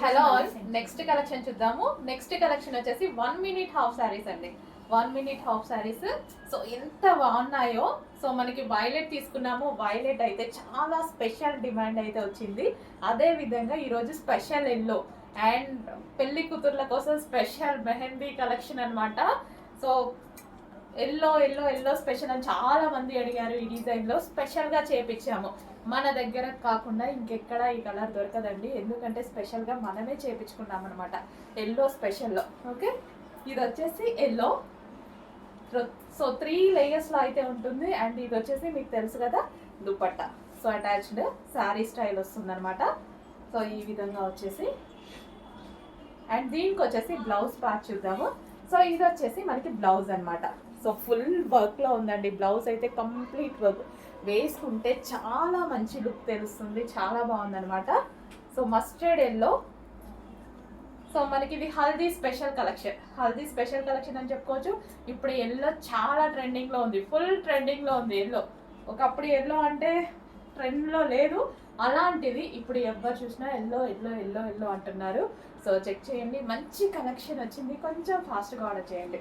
Hello next collection చూద్దాము. Next collection వచ్చేసి one minute half saris అండి. One minute half saris so ఎంత బాగున్నాయో. సో మనకి వైలెట్ తీసుకున్నాము. వైలెట్ అయితే చాలా స్పెషల్ డిమాండ్ అయితే వచ్చింది. అదే విధంగా ఈరోజు స్పెషల్ ఎల్లో అండ్ పెళ్ళి కూతుర్ల కోసం స్పెషల్ మెహందీ కలెక్షన్ అన్నమాట. So yellow yellow yellow special అని చాలా మంది అడిగారు ఈ డిజైన్లో. స్పెషల్గా చేపించాము. మన దగ్గర కాకుండా ఇంకెక్కడ ఈ కలర్ దొరకదండి. ఎందుకంటే స్పెషల్గా మనమే చేపించుకున్నాం అనమాట ఎల్లో స్పెషల్లో ఓకే ఇది వచ్చేసి ఎల్లో సో త్రీ లేయర్స్లో అయితే ఉంటుంది. అండ్ ఇది వచ్చేసి మీకు తెలుసు కదా dupatta. So attached sari style వస్తుంది అనమాట సో ఈ విధంగా వచ్చేసి. అండ్ దీనికి వచ్చేసి బ్లౌజ్ పార్ట్ చూద్దాము. సో ఇది వచ్చేసి మనకి బ్లౌజ్ అనమాట సో ఫుల్ వర్క్లో ఉందండి. బ్లౌజ్ అయితే కంప్లీట్ వర్క్. వేసుకుంటే చాలా మంచి లుక్ తెలుస్తుంది చాలా బాగుందనమాట సో మస్టర్డ్ ఎల్లో. సో మనకి ఇది haldi special collection. Haldi special collection అని చెప్పుకోవచ్చు. ఇప్పుడు ఎల్లో చాలా ట్రెండింగ్లో ఉంది. ఫుల్ ట్రెండింగ్లో ఉంది ఎల్లో. ఒకప్పుడు ఎల్లో అంటే ట్రెండ్లో లేదు. అలాంటిది ఇప్పుడు ఎవరు చూసినా ఎల్లో ఎల్లో ఎల్లో ఎల్లో అంటున్నారు. సో చెక్ చేయండి. మంచి కలెక్షన్ వచ్చింది. కొంచెం ఫాస్ట్గా ఆర్డర్ చేయండి.